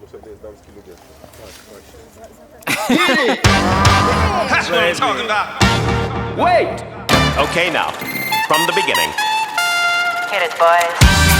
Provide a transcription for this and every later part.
potrzebny jest damski lubię. That's what I'm talking about. Wait! Okay, now, from the beginning. Hit it, boys.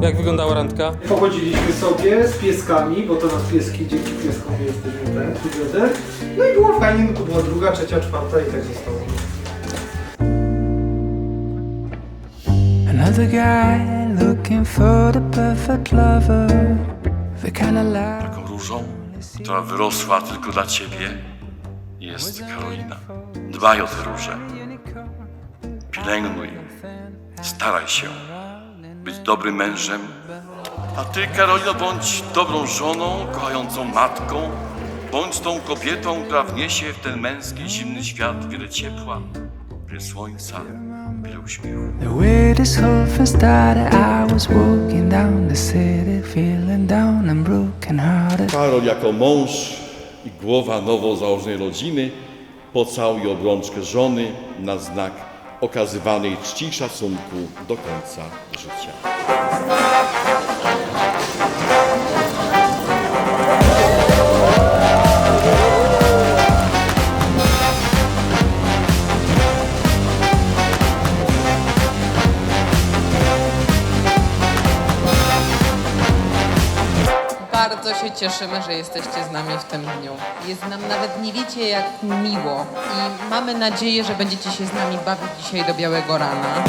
Jak wyglądała randka? Pochodziliśmy sobie z pieskami, bo to nas pieski, dzięki pieskom jesteśmy ten, together. No i było fajnie, no to była druga, trzecia, czwarta i tak zostało. Another guy looking for the perfect lover. The kind of love. Taką różą, która wyrosła tylko dla ciebie, jest Karolina. Dbaj o tę różę. Pielęgnuj. Staraj się być dobrym mężem. A ty, Karolino, bądź dobrą żoną, kochającą matką. Bądź tą kobietą, która wniesie w ten męski, zimny świat wiele ciepła, wiele słońca, wiele uśmiechu. The whole started, I was walking down the city, feeling down and broken hearted. Karol jako mąż i głowa nowo założonej rodziny pocałuj obrączkę żony na znak okazywanej czci i szacunku do końca życia. Bardzo się cieszymy, że jesteście z nami w tym dniu. Jest nam nawet nie wiecie jak miło i mamy nadzieję, że będziecie się z nami bawić dzisiaj do białego rana.